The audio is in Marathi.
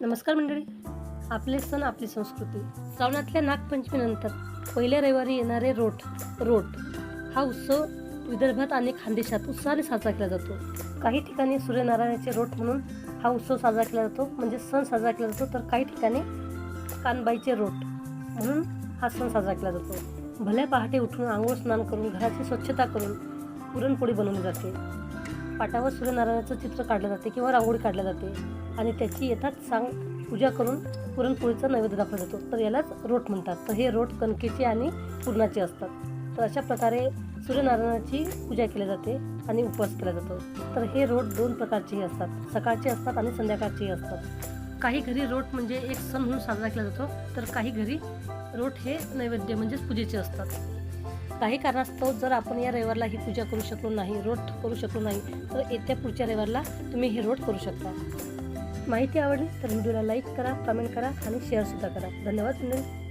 नमस्कार मंडळी. आपले सण आपली संस्कृती. श्रावणातल्या नागपंचमीनंतर पहिल्या रविवारी येणारे रोट रोट हा उत्सव विदर्भात आणि खानदेशात उत्साहाने साजरा केला जातो. काही ठिकाणी सूर्यनारायणाचे रोट म्हणून हा उत्सव साजरा केला जातो. म्हणजे सण साजरा केला जातो. तर काही ठिकाणी कानबाईचे रोट म्हणून हा सण साजरा केला जातो. भल्या पहाटे उठून आंघोळ स्नान करून घराची स्वच्छता करून पुरणपोळी बनवली जाते. पाटावर सूर्यनारायणाचं चित्र काढलं जाते किंवा रांगोळी काढल्या जाते. आणि त्याची येतात सांग पूजा करून पुरणपोळीचा नैवेद्य दाखवला जातो. तर यालाच रोट म्हणतात. तर हे रोट कणकेचे आणि पुरणाचे असतात. तर अशा प्रकारे सूर्यनारायणाची पूजा केली जाते आणि उपवास केला जातो. तर हे रोट दोन प्रकारचेही असतात. सकाळचे असतात आणि संध्याकाळचेही असतात. काही घरी रोट म्हणजे एक सण म्हणून साजरा केला जातो. तर काही घरी रोट हे नैवेद्य म्हणजेच पूजेचे असतात. काही कारणास्तव जर आपण या रविवारला ही पूजा करू शकलो नाही रोट करू शकलो नाही तर येत्या पुढच्या रविवारला तुम्ही हे रोट करू शकता. माहिती आवडली तर व्हिडिओला लाईक करा कमेंट करा आणि शेअरसुद्धा करा. धन्यवाद मंडळी.